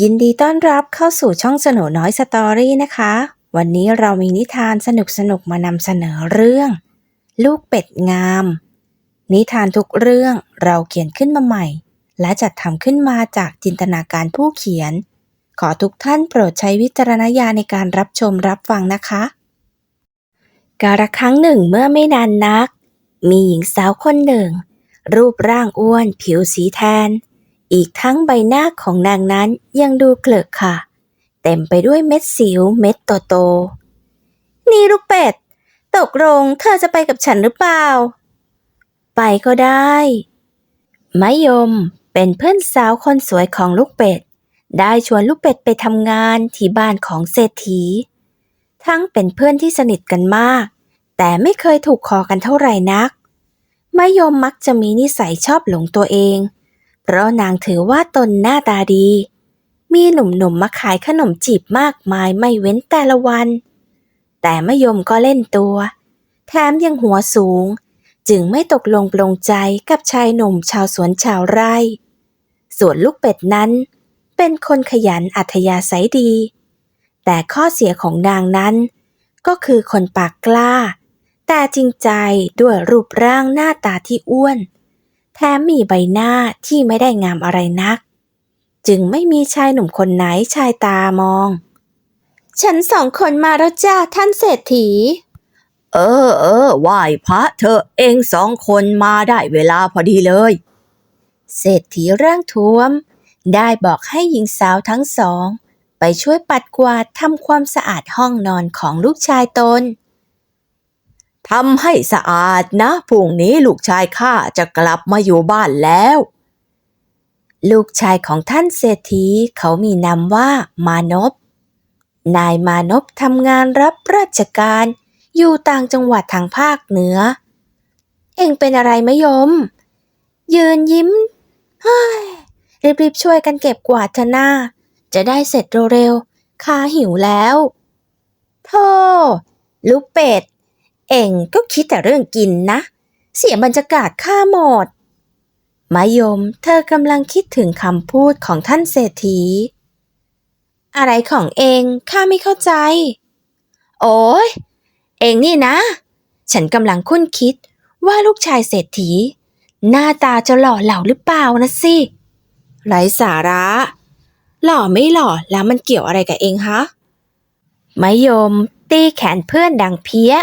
ยินดีต้อนรับเข้าสู่ช่องสโนน้อยสตอรี่นะคะ วันนี้เรามีนิทานสนุกๆมานำเสนอเรื่อง ลูกเป็ดงาม นิทานทุกเรื่องเราเขียนขึ้นมาใหม่ และจัดทำขึ้นมาจากจินตนาการผู้เขียน ขอทุกท่านโปรดใช้วิจารณญาณในการรับชมรับฟังนะคะ กาละครั้งหนึ่งเมื่อไม่นานนัก มีหญิงสาวคนหนึ่ง รูปร่างอ้วน ผิวสีแทน อีกทั้งใบหน้าของนางนั้นยังดูเกลอะค่ะ เต็มไปด้วยเม็ดสิวเม็ดโตๆนี่ลูกเป็ด ตกลงเธอจะไปกับฉันหรือเปล่า ไปก็ได้มะยมเป็นเพื่อนสาวคนสวยของลูกเป็ด ได้ชวนลูกเป็ดไปทำงานที่บ้านของเศรษฐี ทั้งเป็นเพื่อนที่สนิทกันมาก แต่ไม่เคยถูกคอกันเท่าไหร่นักมะยมมักจะมีนิสัยชอบหลงตัวเอง เพราะนางถือว่าตนหน้าตาดี มีหนุ่มๆมาขายขนมจีบมากมายไม่เว้นแต่ละวัน แต่มะยมก็เล่นตัว แถมยังหัวสูง จึงไม่ตกลงปลงใจกับชายหนุ่มชาวสวนชาวไร่ ส่วนลูกเป็ดนั้น เป็นคนขยันอัธยาศัยดี แต่ข้อเสียของนางนั้น ก็คือคนปากกล้า แต่จริงใจด้วยรูปร่างหน้าตาที่อ้วน แถมมีใบหน้าที่ไม่ได้งามอะไรนัก จึงไม่มีชายหนุ่มคนไหนชายตามอง ฉันสองคนมาแล้วจ้าท่านเศรษฐี เออเออไหว้พระเธอะเองสองคนมาได้เวลาพอดีเลย เศรษฐีร่างท้วม ได้บอกให้หญิงสาวทั้งสอง ไปช่วยปัดกวาดทำความสะอาดห้องนอนของลูกชายตน ทำให้สะอาดนะพรุ่งนี้ลูกชายข้าจะกลับมาอยู่บ้านแล้ว ลูกชายของท่านเศรษฐีเขามีนามว่ามานพนายมานพทำงานรับราชการ อยู่ต่างจังหวัดทางภาคเหนือ เองเป็นอะไรมะยม ยืนยิ้มเฮ้ยรีบๆช่วยกันเก็บกวาดเถอะหน้า จะได้เสร็จเร็วๆข้าหิวแล้วโธ่ลูกเป็ด เองก็คิดแต่เรื่องกินนะ เสียบรรยากาศข้าหมดมะยมเธอกำลังคิดถึงคำพูดของท่านเศรษฐี อะไรของเองข้าไม่เข้าใจ โอ้ยเองนี่นะ ฉันกำลังคุ้นคิดว่าลูกชายเศรษฐี หน้าตาจะหล่อเหลาหรือเปล่านะสิไร้สาระ หล่อไม่หล่อแล้วมันเกี่ยวอะไรกับเองฮะมะยมตีแขนเพื่อนดังเพี้ย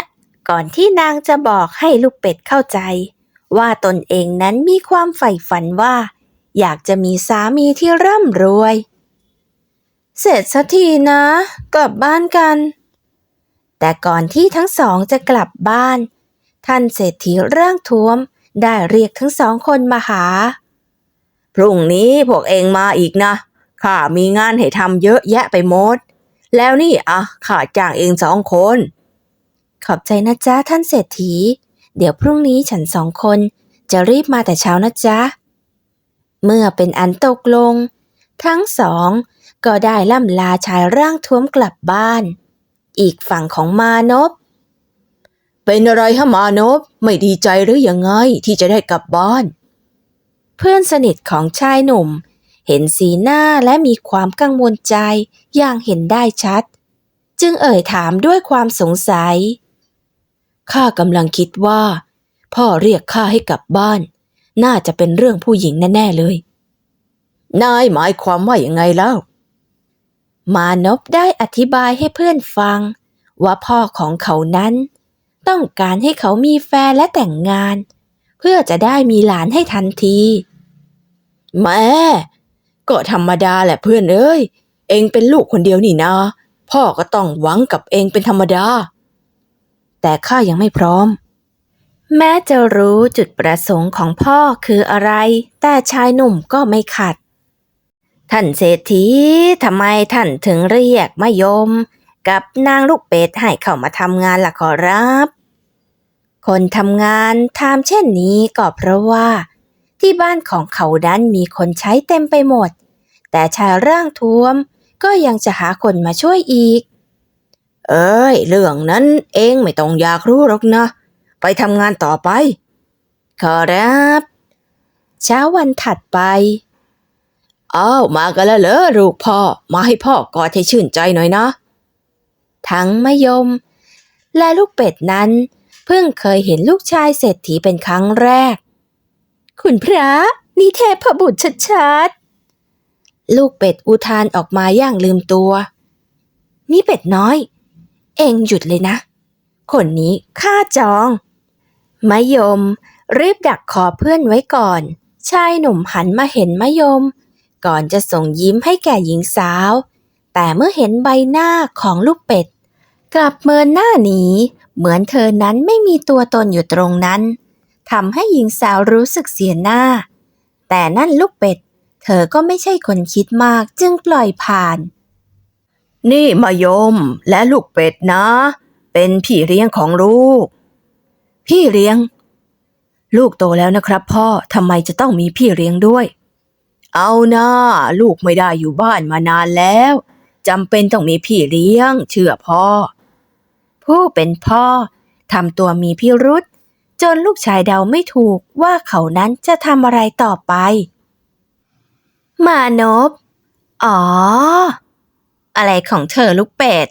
ก่อนที่นางจะบอกให้ลูกเป็ดเข้าใจ ว่าตนเองนั้นมีความใฝ่ฝันว่า อยากจะมีสามีที่ร่ำรวย เสร็จสักทีนะ กลับบ้านกัน แต่ก่อนที่ทั้งสองจะกลับบ้าน ท่านเศรษฐีร่างท้วมได้เรียกทั้งสองคนมาหา พรุ่งนี้พวกเองมาอีกนะข้ามีงานให้ทำเยอะแยะไปหมด แล้วนี่อะข้าจ้างเองสองคน ขอบใจนะจ๊ะท่านเศรษฐี เดี๋ยวพรุ่งนี้ฉันสองคนจะรีบมาแต่เช้านะจ๊ะ เมื่อเป็นอันตกลง ทั้งสองก็ได้ล่ำลาชายร่างท้วมกลับบ้าน อีกฝั่งของมานพเป็นอะไรฮะมานพไม่ดีใจหรือยังไงที่จะได้กลับบ้าน เพื่อนสนิทของชายหนุ่ม เห็นสีหน้าและมีความกังวลใจอย่างเห็นได้ชัด จึงเอ่ยถามด้วยความสงสัย ข้ากำลังคิดว่า พ่อเรียกข้าให้กลับบ้าน น่าจะเป็นเรื่องผู้หญิงแน่ ๆ เลย นายหมายความว่าอย่างไงแล้ว มานพได้อธิบายให้เพื่อนฟัง ว่าพ่อของเขานั้น ต้องการให้เขามีแฟนและแต่งงาน เพื่อจะได้มีหลานให้ทันทีแม่ก็ธรรมดาแหละเพื่อนเอ้ย เองเป็นลูกคนเดียวนี่นาพ่อก็ต้องหวังกับเองเป็นธรรมดา แต่ข้ายังไม่พร้อม แม้จะรู้จุดประสงค์ของพ่อคืออะไร แต่ชายหนุ่มก็ไม่ขัด ท่านเศรษฐีทำไมท่านถึงเรียกมายม กับนางลูกเป็ดให้เข้ามาทำงานล่ะขอรับ คนทำงานทำเช่นนี้ก็เพราะว่า ที่บ้านของเขานั้นมีคนใช้เต็มไปหมด แต่ชายร่างท้วมก็ยังจะหาคนมาช่วยอีก เอ้ย เรื่องนั้นเองไม่ต้องอยากรู้หรอกนะ ไปทำงานต่อไป ขอรับ เช้าวันถัดไป อ้าว มากันแล้วเหรอลูกพ่อ มาให้พ่อกอดให้ชื่นใจหน่อยนะ ทั้งมะยม และลูกเป็ดนั้น เพิ่งเคยเห็นลูกชายเศรษฐีเป็นครั้งแรก คุณพระนี่เทพบุตรชัดๆ ลูกเป็ดอุทานออกมาอย่างลืมตัว นี่เป็ดน้อย เองหยุดเลยนะ คนนี้ข้าจองมะยม รีบดักคอเพื่อนไว้ก่อน ชายหนุ่มหันมาเห็นมะยม ก่อนจะส่งยิ้มให้แก่หญิงสาว แต่เมื่อเห็นใบหน้าของลูกเป็ด กลับเมินหน้าหนี เหมือนเธอนั้นไม่มีตัวตนอยู่ตรงนั้นทำให้หญิงสาวรู้สึกเสียหน้า แต่นั่นลูกเป็ด เธอก็ไม่ใช่คนคิดมากจึงปล่อยผ่าน นี่มายมและลูกเป็ดนะ เป็นพี่เลี้ยงของลูก พี่เลี้ยง ลูกโตแล้วนะครับ พ่อทำไมจะต้องมีพี่เลี้ยงด้วย เอานะลูกไม่ได้อยู่บ้านมานานแล้วจำเป็นต้องมีพี่เลี้ยง เชื่อพ่อ ผู้เป็นพ่อทำตัวมีพิรุษจนลูกชายเดาไม่ถูกว่าเขานั้นจะทำอะไรต่อไป มานพ อ๋อ อะไรของเธอลูกเป็ด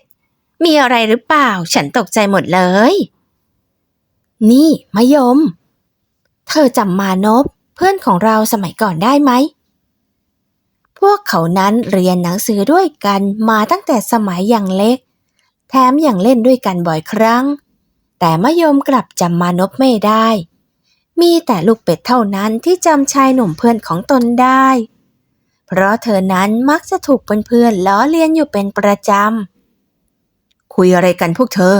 มีอะไรหรือเปล่า ฉันตกใจหมดเลย นี่มะยม เธอจำมานพเพื่อนของเราสมัยก่อนได้ไหม พวกเขานั้นเรียนหนังสือด้วยกันมาตั้งแต่สมัยยังเล็ก แถมยังเล่นด้วยกันบ่อยครั้ง แต่มะยมกลับจำมานพไม่ได้ มีแต่ลูกเป็ดเท่านั้นที่จำชายหนุ่มเพื่อนของตนได้ เพราะเธอนั้นมักจะถูกเพื่อนๆล้อเลียนอยู่เป็นประจำ คุยอะไรกันพวกเธอ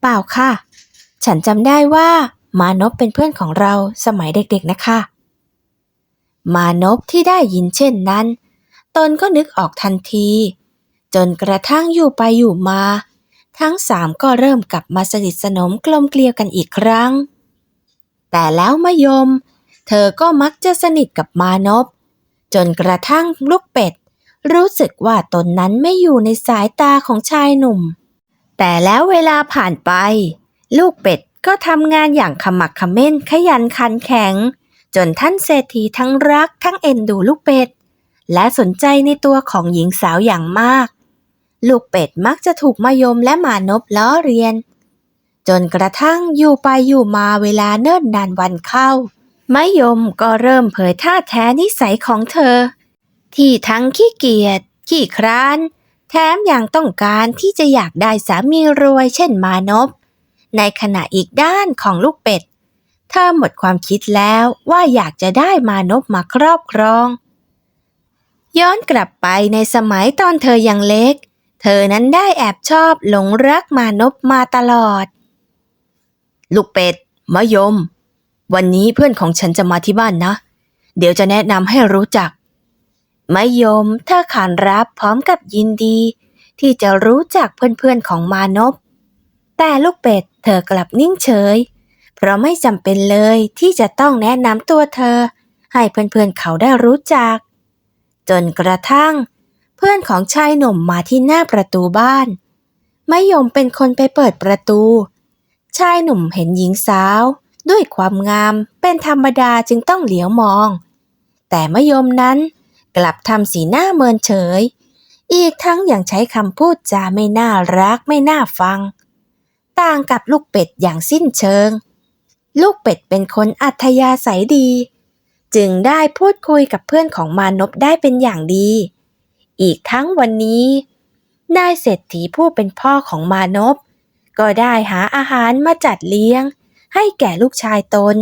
เปล่าค่ะ ฉันจำได้ว่ามานพเป็นเพื่อนของเราสมัยเด็กๆนะคะ มานพที่ได้ยินเช่นนั้น ตนก็นึกออกทันที จนกระทั่งอยู่ไปอยู่มา ทั้งสามก็เริ่มกลับมาสนิทสนมกลมเกลียวกันอีกครั้ง แต่แล้วมะยม เธอก็มักจะสนิทกับมานพ จนกระทั่งลูกเป็ด รู้สึกว่าตนนั้นไม่อยู่ในสายตาของชายหนุ่ม แต่แล้วเวลาผ่านไป ลูกเป็ดก็ทำงานอย่างขมักขม้นขยันขันแข็ง จนท่านเศรษฐีทั้งรักทั้งเอ็นดูลูกเป็ด และสนใจในตัวของหญิงสาวอย่างมาก ลูกเป็ดมักจะถูกมายมและมานพล้อเรียน จนกระทั่งอยู่ไปอยู่มาเวลาเนิ่นนานวันเข้า มายมก็เริ่มเผยท่าแท้นิสัยของเธอ ที่ทั้งขี้เกียจขี้คร้าน แถมยังต้องการที่จะอยากได้สามีรวยเช่นมานพในขณะอีกด้านของลูกเป็ด เธอหมดความคิดแล้วว่าอยากจะได้มานพมาครอบครอง ย้อนกลับไปในสมัยตอนเธอยังเล็ก เธอนั้นได้แอบชอบหลงรักมานพมาตลอด ลูกเป็ดมะยม วันนี้เพื่อนของฉันจะมาที่บ้านนะ เดี๋ยวจะแนะนำให้รู้จักมะยมเธอขานรับพร้อมกับยินดี ที่จะรู้จักเพื่อนๆของมานพ แต่ลูกเป็ดเธอกลับนิ่งเฉย เพราะไม่จำเป็นเลยที่จะต้องแนะนำตัวเธอ ให้เพื่อนๆเขาได้รู้จัก จนกระทั่ง เพื่อนของชายหนุ่มมาที่หน้าประตูบ้านมะยมเป็นคนไปเปิดประตู ชายหนุ่มเห็นหญิงสาว ด้วยความงามเป็นธรรมดาจึงต้องเหลียวมอง แต่มยมนั้นกลับทำสีหน้าเมินเฉย อีกทั้งยังใช้คำพูดจาไม่น่ารักไม่น่าฟัง ต่างกับลูกเป็ดอย่างสิ้นเชิง ลูกเป็ดเป็นคนอัธยาศัยดี จึงได้พูดคุยกับเพื่อนของมานพได้เป็นอย่างดี อีกทั้งวันนี้นายเศรษฐีผู้เป็นพ่อของมานพก็ได้หาอาหารมาจัดเลี้ยง ให้แก่ลูกชายตน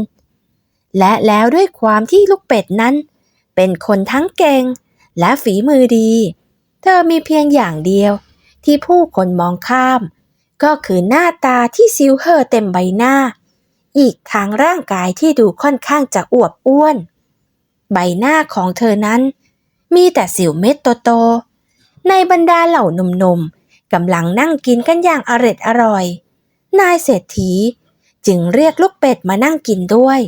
และแล้วด้วยความที่ลูกเป็ดนั้น เป็นคนทั้งเก่งและฝีมือดี เธอมีเพียงอย่างเดียวที่ผู้คนมองข้าม ก็คือหน้าตาที่ซิวเห่อเต็มใบหน้า อีกทางร่างกายที่ดูค่อนข้างจะอวบอ้วน ใบหน้าของเธอนั้น มีแต่สิวเม็ดโตๆในบรรดาเหล่าหนุ่มๆกำลังนั่งกินกันอย่างอร็ดอร่อย นายเศรษฐี จึงเรียกลูกเป็ดมานั่งกินด้วย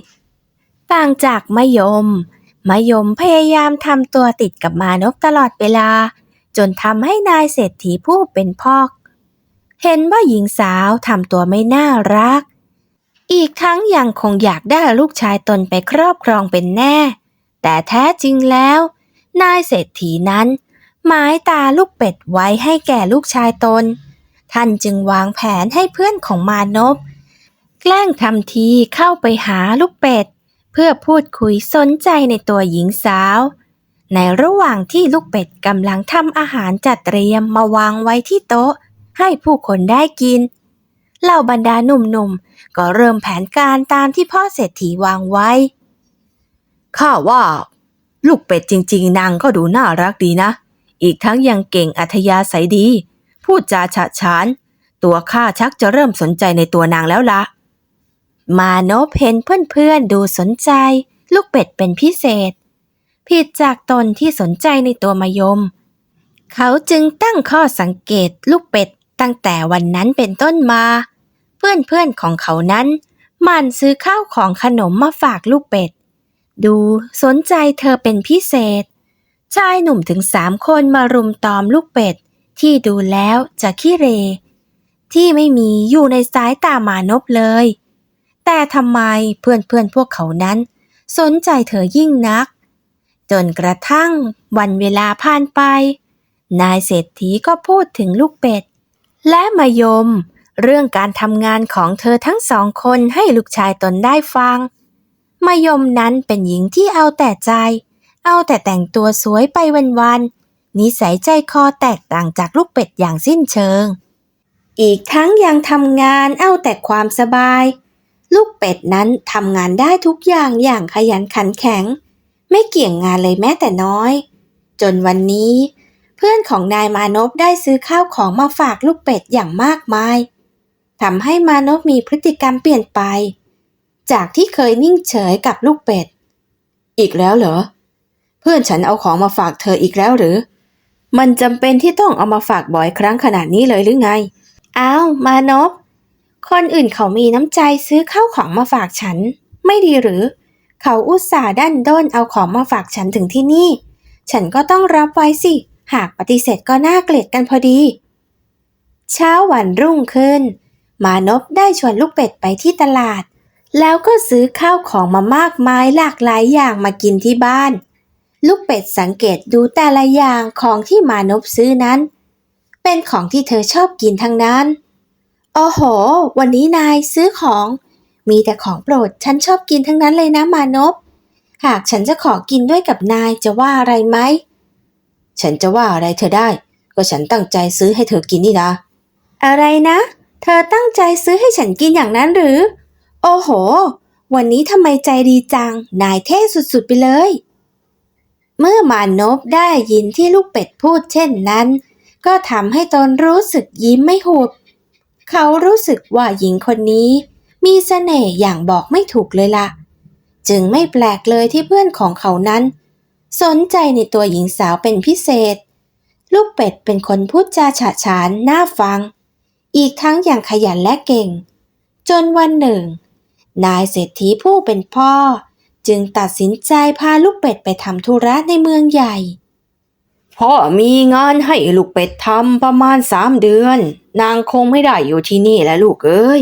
ต่างจากมะยม มะยมพยายามทำตัวติดกับมานพตลอดเวลา จนทำให้นายเศรษฐีผู้เป็นพ่อเห็นว่าหญิงสาวทำตัวไม่น่ารัก อีกทั้งยังคงอยากได้ลูกชายตนไปครอบครองเป็นแน่ แต่แท้จริงแล้ว นายเศรษฐีนั้น หมายตาลูกเป็ดไว้ให้แก่ลูกชายตน ท่านจึงวางแผนให้เพื่อนของมานพ แกล้งทำทีเข้าไปหาลูกเป็ด เพื่อพูดคุยสนใจในตัวหญิงสาว ในระหว่างที่ลูกเป็ดกำลังทำอาหารจัดเตรียมมาวางไว้ที่โต๊ะ ให้ผู้คนได้กินเหล่าบรรดาหนุ่มๆ ก็เริ่มแผนการตามที่พ่อเศรษฐีวางไว้ ข้าว่า ลูกเป็ดจริง ๆ นางก็ดูน่ารักดีนะ อีกทั้งยังเก่งอัธยาศัยดี พูดจาฉะฉาน ตัวข้าชักจะเริ่มสนใจในตัวนางแล้วละ มานพเห็นเพื่อนๆดูสนใจ ลูกเป็ดเป็นพิเศษ ผิดจากตนที่สนใจในตัวมายม เขาจึงตั้งข้อสังเกตลูกเป็ดตั้งแต่วันนั้นเป็นต้นมา เพื่อนๆของเขานั้นมันซื้อข้าวของขนมมาฝากลูกเป็ด ดูสนใจเธอเป็นพิเศษ ชายหนุ่มถึงสามคนมารุมตอมลูกเป็ด ที่ดูแล้วจะขี้เร ที่ไม่มีอยู่ในสายตามานพเลย แต่ทำไมเพื่อนๆพวกเขานั้น สนใจเธอยิ่งนัก จนกระทั่งวันเวลาผ่านไป นายเศรษฐีก็พูดถึงลูกเป็ด และมายม เรื่องการทำงานของเธอทั้งสองคนให้ลูกชายตนได้ฟัง มายมนั้นเป็นหญิงที่เอาแต่ใจ เอาแต่แต่งตัวสวยไปวันๆนิสัยใจคอแตกต่างจากลูกเป็ดอย่างสิ้นเชิง อีกทั้งยังทำงานเอาแต่ความสบาย ลูกเป็ดนั้นทำงานได้ทุกอย่างอย่างขยันขันแข็ง ไม่เกี่ยงงานเลยแม้แต่น้อย จนวันนี้ เพื่อนของนายมานพได้ซื้อข้าวของมาฝากลูกเป็ดอย่างมากมายทำให้มานพมีพฤติกรรมเปลี่ยนไป จากที่เคยนิ่งเฉยกับลูกเป็ด อีกแล้วเหรอ เพื่อนฉันเอาของมาฝากเธออีกแล้วหรือ มันจำเป็นที่ต้องเอามาฝากบ่อยครั้งขนาดนี้เลยหรือไง อ้าว มานพ คนอื่นเขามีน้ำใจซื้อข้าวของมาฝากฉัน ไม่ดีหรือ เขาอุตส่าห์ดันด้นเอาของมาฝากฉันถึงที่นี่ ฉันก็ต้องรับไว้สิ หากปฏิเสธก็น่าเกลียดกันพอดี เช้าวันรุ่งขึ้น มานพได้ชวนลูกเป็ดไปที่ตลาด แล้วก็ซื้อข้าวของมามากมายหลากหลายอย่างมากินที่บ้าน ลูกเป็ดสังเกตดูแต่ละอย่างของที่มานพซื้อนั้น เป็นของที่เธอชอบกินทั้งนั้น โอ้โห วันนี้นายซื้อของ มีแต่ของโปรด ฉันชอบกินทั้งนั้นเลยนะมานพ หากฉันจะขอกินด้วยกับนายจะว่าอะไรไหม ฉันจะว่าอะไรเธอได้ ก็ฉันตั้งใจซื้อให้เธอกินนี่นะ อะไรนะ เธอตั้งใจซื้อให้ฉันกินอย่างนั้นหรือ โอ้โห วันนี้ทำไมใจดีจัง นายเท่สุดๆไปเลย เมื่อมานพได้ยินที่ลูกเป็ดพูดเช่นนั้น ก็ทำให้ตนรู้สึกยิ้มไม่หุบ เขารู้สึกว่าหญิงคนนี้ มีเสน่ห์อย่างบอกไม่ถูกเลยล่ะ จึงไม่แปลกเลยที่เพื่อนของเขานั้น สนใจในตัวหญิงสาวเป็นพิเศษ ลูกเป็ดเป็นคนพูดจาฉะฉานน่าฟัง อีกทั้งอย่างขยันและเก่ง จนวันหนึ่ง นายเศรษฐีผู้เป็นพ่อ จึงตัดสินใจพาลูกเป็ดไปทำธุระในเมืองใหญ่ พ่อมีงานให้ลูกเป็ดทำประมาณสามเดือน นางคงไม่ได้อยู่ที่นี่แล้วลูกเอ้ย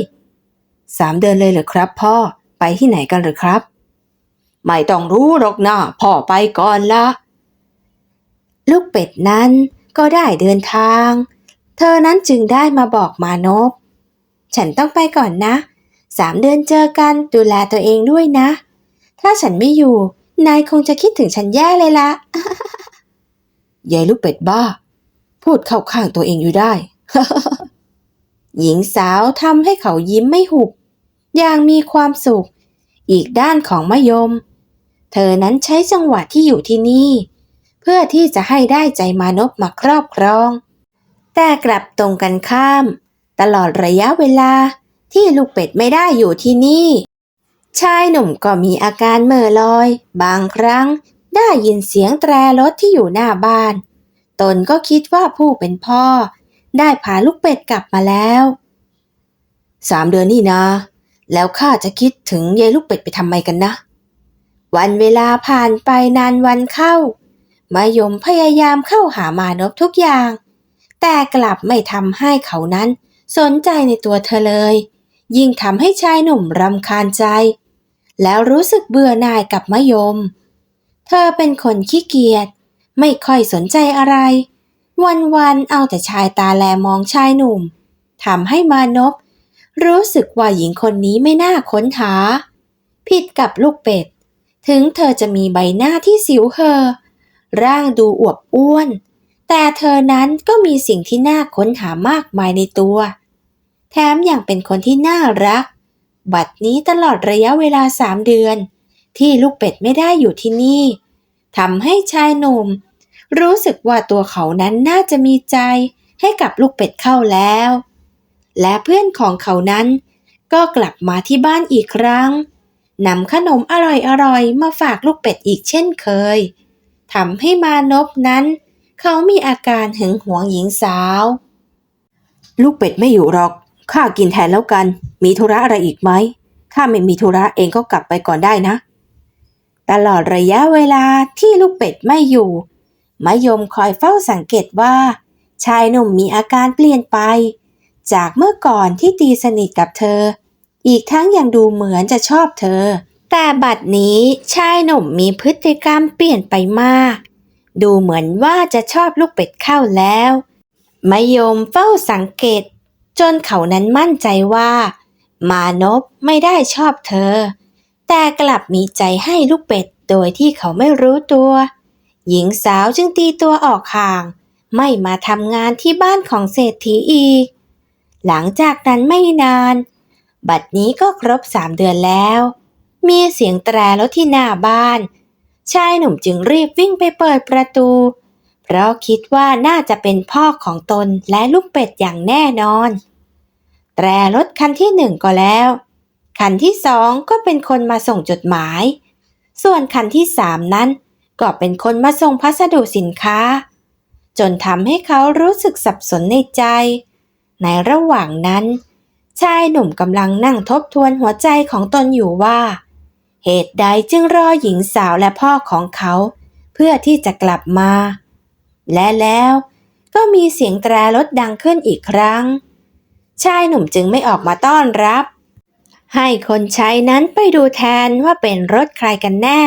สามเดือนเลยเหรอครับ พ่อไปที่ไหนกันหรือครับ ไม่ต้องรู้หรอกนะพ่อไปก่อนละลูกเป็ดนั้นก็ได้เดินทาง เธอนั้นจึงได้มาบอกมานพฉันต้องไปก่อนนะสามเดือนเจอกันดูแลตัวเองด้วยนะ ถ้าฉันไม่อยู่ นายคงจะคิดถึงฉันแย่เลยละ ยายลูกเป็ดบ้า พูดเข้าข้างตัวเองอยู่ได้ หญิงสาวทำให้เขายิ้มไม่หุบ อย่างมีความสุข อีกด้านของมะยม เธอนั้นใช้จังหวะที่อยู่ที่นี่ เพื่อที่จะให้ได้ใจมานพมาครอบครอง แต่กลับตรงกันข้าม ตลอดระยะเวลาที่ลูกเป็ดไม่ได้อยู่ที่นี่ ชายหนุ่มก็มีอาการเหม่อลอย บางครั้ง ได้ยินเสียงแตรรถที่อยู่หน้าบ้าน ตนก็คิดว่าผู้เป็นพ่อ ได้พาลูกเป็ดกลับมาแล้วสามเดือนนี่นะ แล้วข้าจะคิดถึงยายลูกเป็ดไปทำไมกันนะ วันเวลาผ่านไปนานวันเข้ามายมพยายามเข้าหามานพทุกอย่าง แต่กลับไม่ทำให้เขานั้น สนใจในตัวเธอเลย ยิ่งทำให้ชายหนุ่มรำคาญใจ แล้วรู้สึกเบื่อหน่ายกับมะยม ธธอเป็นคนขี้เกียจไม่ค่อยสนใจอะไร วันๆเอาแต่ชายตาแลมองชายหนุ่มทำให้มานพรู้สึกว่าหญิงคนนี้ไม่น่าค้นหา ผิดกับลูกเป็ด ถึงเธอจะมีใบหน้าที่สิวเฮอร่างดูอวบอ้วน แต่เธอนั้นก็มีสิ่งที่น่าค้นหามากมายในตัว แถมยังเป็นคนที่น่ารัก บัดนี้ตลอดระยะเวลาสามเดือน ที่ลูกเป็ดไม่ได้อยู่ที่นี่ ทำให้ชายหนุ่ม รู้สึกว่าตัวเขานั้นน่าจะมีใจให้กับลูกเป็ดเข้าแล้ว และเพื่อนของเขานั้น ก็กลับมาที่บ้านอีกครั้งนำขนมอร่อยๆมาฝากลูกเป็ดอีกเช่นเคยทำให้มานพนั้น เขามีอาการหึงหวงหญิงสาว ลูกเป็ดไม่อยู่หรอกข้ากินแทนแล้วกัน มีธุระอะไรอีกไหมข้าไม่มีธุระเองก็กลับไปก่อนได้นะ ตลอดระยะเวลาที่ลูกเป็ดไม่อยู่ มะยมคอยเฝ้าสังเกตว่า ชายหนุ่มมีอาการเปลี่ยนไป จากเมื่อก่อนที่ตีสนิทกับเธอ อีกทั้งยังดูเหมือนจะชอบเธอ แต่บัดนี้ชายหนุ่มมีพฤติกรรมเปลี่ยนไปมาก ดูเหมือนว่าจะชอบลูกเป็ดเข้าแล้วมะยมเฝ้าสังเกต จนเขานั้นมั่นใจว่า มานพไม่ได้ชอบเธอ แต่กลับมีใจให้ลูกเป็ดโดยที่เขาไม่รู้ตัว หญิงสาวจึงตีตัวออกห่าง ไม่มาทำงานที่บ้านของเศรษฐีอีก หลังจากนั้นไม่นาน บัดนี้ก็ครบสามเดือนแล้ว มีเสียงแตรรถที่หน้าบ้าน ชายหนุ่มจึงรีบวิ่งไปเปิดประตู เพราะคิดว่าน่าจะเป็นพ่อของตนและลูกเป็ดอย่างแน่นอน แตรรถคันที่หนึ่งก็แล้ว คันที่สองก็เป็นคนมาส่งจดหมาย ส่วนคันที่สามนั้น ก็เป็นคนมาส่งพัสดุสินค้า จนทำให้เขารู้สึกสับสนในใจ ในระหว่างนั้น ชายหนุ่มกำลังนั่งทบทวนหัวใจของตนอยู่ว่า เหตุใดจึงรอหญิงสาวและพ่อของเขา เพื่อที่จะกลับมา และแล้วก็มีเสียงแตรรถดังขึ้นอีกครั้ง ชายหนุ่มจึงไม่ออกมาต้อนรับ ให้คนใช้นั้นไปดูแทนว่าเป็นรถใครกันแน่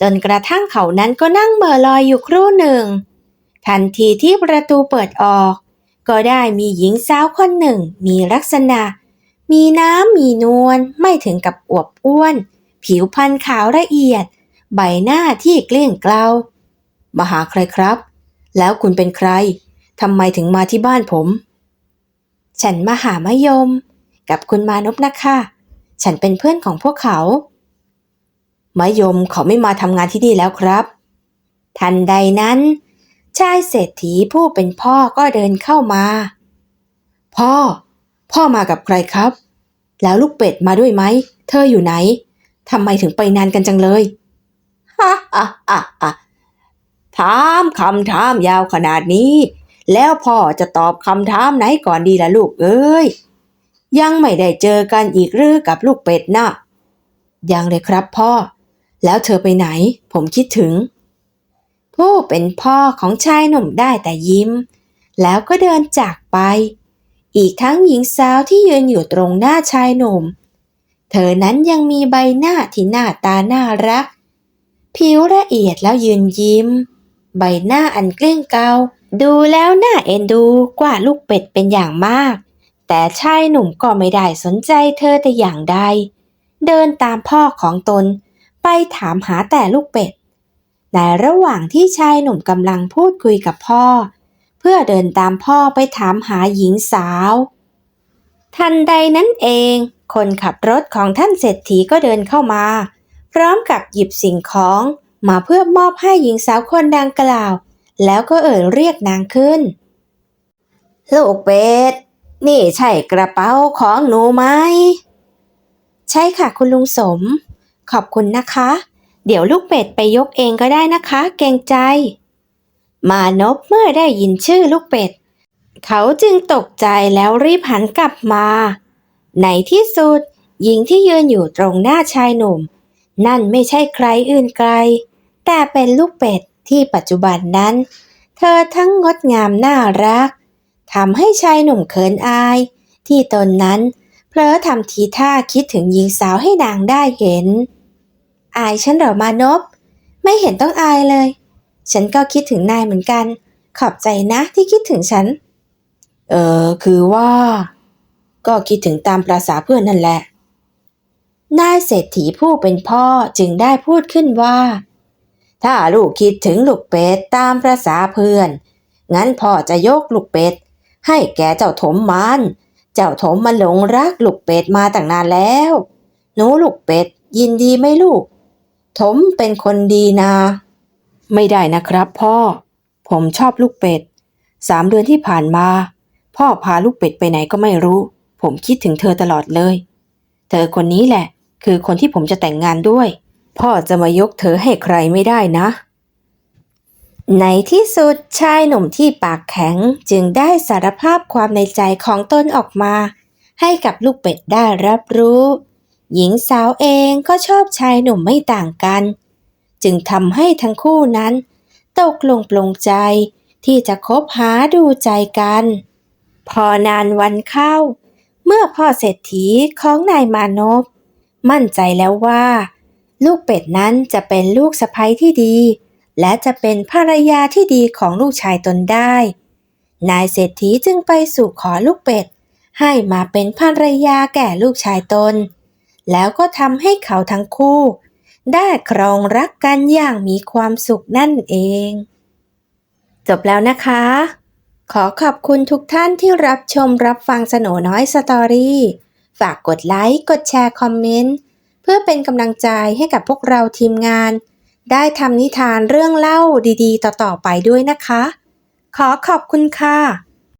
จนกระทั่งเขานั้นก็นั่งเหม่อลอยอยู่ครู่หนึ่ง ทันทีที่ประตูเปิดออก ก็ได้มีหญิงสาวคนหนึ่ง มีลักษณะ มีน้ำมีนวลไม่ถึงกับอวบอ้วน ผิวพรรณขาวละเอียด ใบหน้าที่เกลี้ยงเกลามาหาใครครับ แล้วคุณเป็นใครทำไมถึงมาที่บ้านผม ฉันมาหามะยม กับคุณมานพนะคะ ฉันเป็นเพื่อนของพวกเขามะยมเขาไม่มาทำงานที่นี่แล้วครับ ทันใดนั้น ชายเศรษฐีผู้เป็นพ่อก็เดินเข้ามา พ่อ พ่อมากับใครครับ แล้วลูกเป็ดมาด้วยไหม เธออยู่ไหนทำไมถึงไปนานกันจังเลยฮ่าฮ่าฮ่าฮ่าถามคำถามยาวขนาดนี้ แล้วพ่อจะตอบคำถามไหนก่อนดีล่ะลูกเอ้ย ยังไม่ได้เจอกันอีกหรือกับลูกเป็ดนะ่ะยังเลยครับพ่อ แล้วเธอไปไหน ผมคิดถึง ผู้เป็นพ่อของชายหนุ่มได้แต่ยิ้ม แล้วก็เดินจากไป อีกทั้งหญิงสาวที่ยืนอยู่ตรงหน้าชายหนุ่ม เธอนั้นยังมีใบหน้าที่หน้าตาน่ารัก ผิวละเอียดแล้วยืนยิ้ม ใบหน้าอันเกลี้ยงเกลาดูแล้วน่าเอ็นดูกว่าลูกเป็ดเป็นอย่างมาก แต่ชายหนุ่มก็ไม่ได้สนใจเธอแต่อย่างใด เดินตามพ่อของตน ไปถามหาแต่ลูกเป็ด ในระหว่างที่ชายหนุ่มกำลังพูดคุยกับพ่อ เพื่อเดินตามพ่อไปถามหาหญิงสาว ทันใดนั้นเอง คนขับรถของท่านเศรษฐีก็เดินเข้ามา พร้อมกับหยิบสิ่งของมาเพื่อมอบให้หญิงสาวคนดังกล่าว แล้วก็เอ่ยเรียกนางขึ้น ลูกเป็ด นี่ใช่กระเป๋าของหนูไหม ใช่ค่ะคุณลุงสม ขอบคุณนะคะ เดี๋ยวลูกเป็ดไปยกเองก็ได้นะคะ เกรงใจ มานพเมื่อได้ยินชื่อลูกเป็ด เขาจึงตกใจแล้วรีบหันกลับมา ในที่สุดหญิงที่ยืนอยู่ตรงหน้าชายหนุ่ม นั่นไม่ใช่ใครอื่นไกล แต่เป็นลูกเป็ดที่ปัจจุบันนั้น เธอทั้งงดงามน่ารัก ทำให้ชายหนุ่มเขินอาย ที่ตนนั้นเผลอทำทีท่าคิดถึงหญิงสาวให้นางได้เห็น อายฉันเหรอมานพไม่เห็นต้องอายเลย ฉันก็คิดถึงนายเหมือนกัน ขอบใจนะที่คิดถึงฉัน เออคือว่า ก็คิดถึงตามประษาเพื่อนนั่นแหละนายเศรษฐีผู้เป็นพ่อจึงได้พูดขึ้นว่า ถ้าลูกคิดถึงลูกเป็ดตามประษาเพื่อน งั้นพ่อจะยกลูกเป็ด ให้แกเจ้าถมมัน เจ้าถมมันหลงรักลูกเป็ดมาตั้งนานแล้ว หนูลูกเป็ดยินดีไหมลูก ถมเป็นคนดีนะไม่ได้นะครับพ่อ ผมชอบลูกเป็ด สามเดือนที่ผ่านมา พ่อพาลูกเป็ดไปไหนก็ไม่รู้ ผมคิดถึงเธอตลอดเลย เธอคนนี้แหละ คือคนที่ผมจะแต่งงานด้วย พ่อจะมายกเธอให้ใครไม่ได้นะ ในที่สุดชายหนุ่มที่ปากแข็งจึงได้สารภาพความในใจของตนออกมา ให้กับลูกเป็ดได้รับรู้ หญิงสาวเองก็ชอบชายหนุ่มไม่ต่างกัน จึงทำให้ทั้งคู่นั้น ตกลงปลงใจที่จะคบหาดูใจกัน พอนานวันเข้า เมื่อพ่อเศรษฐีของนายมานพมั่นใจแล้วว่า ลูกเป็ดนั้นจะเป็นลูกสะใภ้ที่ดี และจะเป็นภรรยาที่ดีของลูกชายตนได้ นายเศรษฐีจึงไปสู่ขอลูกเป็ด ให้มาเป็นภรรยาแก่ลูกชายตน แล้วก็ทำให้เขาทั้งคู่ ได้ครองรักกันอย่างมีความสุขนั่นเอง จบแล้วนะคะ ขอขอบคุณทุกท่านที่รับชมรับฟังสโนน้อยสตอรี่ ฝากกดไลค์ กดแชร์ คอมเมนต์ เพื่อเป็นกำลังใจให้กับพวกเราทีมงาน ได้ทำนิทานเรื่องเล่าดีๆ ต่อๆไปด้วยนะคะ ขอขอบคุณค่ะ